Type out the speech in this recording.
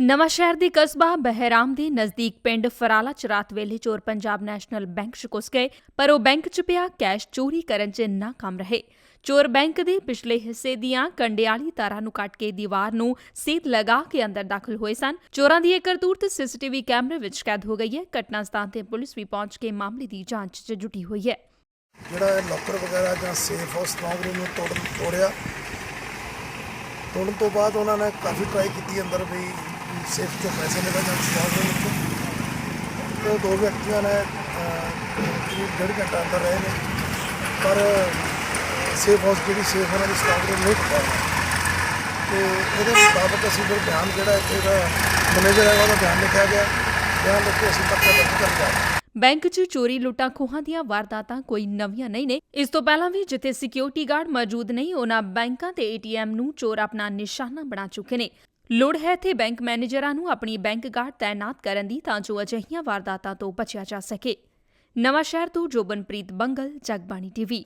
ਨਵਾਂ ਸ਼ਹਿਰ ਦੇ ਕਸਬਾ ਬਹਿਰਾਮ ਦੇ ਨਜ਼ਦੀਕ ਪਿੰਡ ਫਰਾਲਾ ਚ ਰਾਤ ਵੇਲੇ ਚੋਰ ਪੰਜਾਬ ਨੈਸ਼ਨਲ ਬੈਂਕ 'ਚ ਗਏ, ਪਰ ਉਹ ਬੈਂਕ 'ਚ ਪਿਆ, ਕੈਸ਼ ਚੋਰੀ ਕਰਨ 'ਚ ਨਾਕਾਮ ਰਹੇ। ਚੋਰ ਬੈਂਕ ਦੇ ਪਿਛਲੇ ਹਿੱਸੇ ਦੀਆਂ ਕੰਡਿਆਲੀ ਤਾਰਾਂ ਨੂੰ ਕੱਟ ਕੇ ਦੀਵਾਰ ਨੂੰ ਸੀਤ ਲਗਾ ਕੇ ਅੰਦਰ ਦਾਖਲ ਹੋਏ ਸਨ। ਚੋਰਾਂ ਦੀ ਇਹ ਕਰਤੂਤ ਸੀਸੀਟੀਵੀ ਕੈਮਰੇ ਵਿੱਚ ਕੈਦ ਹੋ ਗਈ ਹੈ। ਘਟਨਾ ਸਥਾਨ ਤੇ ਪੁਲਿਸ ਵੀ ਪਹੁੰਚ ਕੇ ਮਾਮਲੇ ਦੀ ਜਾਂਚ 'ਚ ਜੁਟੀ ਹੋਈ ਹੈ। ਜਿਹੜਾ ਇਹ ਲੋਕਰ ਵਗੈਰਾ ਜਾਂ ਸੇਫ ਹਾਊਸ ਸਟਰੋਂਗ ਰੂਮ ਨੂੰ ਤੋੜ ਤੋੜਿਆ। ਤੋੜਨ ਤੋਂ ਬਾਅਦ ਉਹਨਾਂ ਨੇ ਕਾਫੀ ਟਰਾਈ ਕੀਤੀ ਅੰਦਰ ਵੀ ਸੇਫ ਚੋਂ ਪੈਸੇ ਨਿਕਲ ਜਾਣ ਸਟਰੋਂਗ ਰੂਮ ਵਿੱਚੋਂ। ਤੇ ਦੋ ਵਿਅਕਤੀਆਂ ਨੇ ਅਹ, ਕਰੀਬ ਡੇਢ ਘੰਟਾ ਅੰਦਰ ਰਹੇ ਸੇਫ ਹਾਊਸ ਜਿਹੜੀ ਸੇਫ ਉਹਨਾਂ ਦੀ ਸਟਰੋਂਗ ਰੂਮ ਨਹੀਂ ਖੁੱਲ੍ਹਾ ਤੇ ਇਹਦੇ ਮੁਤਾਬਕ ਅਸੀਂ ਫਿਰ ਬਿਆਨ ਜਿਹੜਾ ਇੱਥੇ ਦਾ ਮੈਨੇਜਰ ਹੈ ਉਹਦਾ ਬਿਆਨ ਲਿਖਿਆ ਗਿਆ। ਬਿਆਨ ਲਿਖ ਕੇ ਅਸੀਂ ਪੱਤਰ ਦਰਜ ਕਰ ਬੈਂਕ 'ਚ ਚੋਰੀ ਲੁੱਟਾਂ ਖੋਹਾਂ ਦੀਆਂ ਵਾਰਦਾਤਾਂ ਕੋਈ ਨਵੀਆਂ ਨਹੀਂ ਨੇ। ਇਸ ਤੋਂ ਪਹਿਲਾਂ ਵੀ ਜਿੱਥੇ ਸਿਕਿਉਰਿਟੀ ਗਾਰਡ ਮੌਜੂਦ ਨਹੀਂ ਉਹਨਾਂ ਬੈਂਕਾਂ ਤੇ ਏਟੀਐਮ ਨੂੰ ਚੋਰ ਆਪਣਾ ਨਿਸ਼ਾਨਾ ਬਣਾ ਚੁੱਕੇ ਨੇ। ਲੋੜ ਹੈ ਤੇ ਬੈਂਕ ਮੈਨੇਜਰਾਂ ਨੂੰ ਆਪਣੀ ਬੈਂਕ ਗਾਰਡ ਤਾਇਨਾਤ ਕਰਨ ਦੀ ਤਾਂ ਜੋ ਅਜਿਹੀਆਂ ਵਾਰਦਾਤਾਂ ਤੋਂ ਬਚਿਆ ਜਾ ਸਕੇ। ਨਵਾਂ ਸ਼ਹਿਰ ਤੋਂ ਜੋਬਨਪ੍ਰੀਤ ਬੰਗਲ, ਜਗਬਾਣੀ ਟੀਵੀ।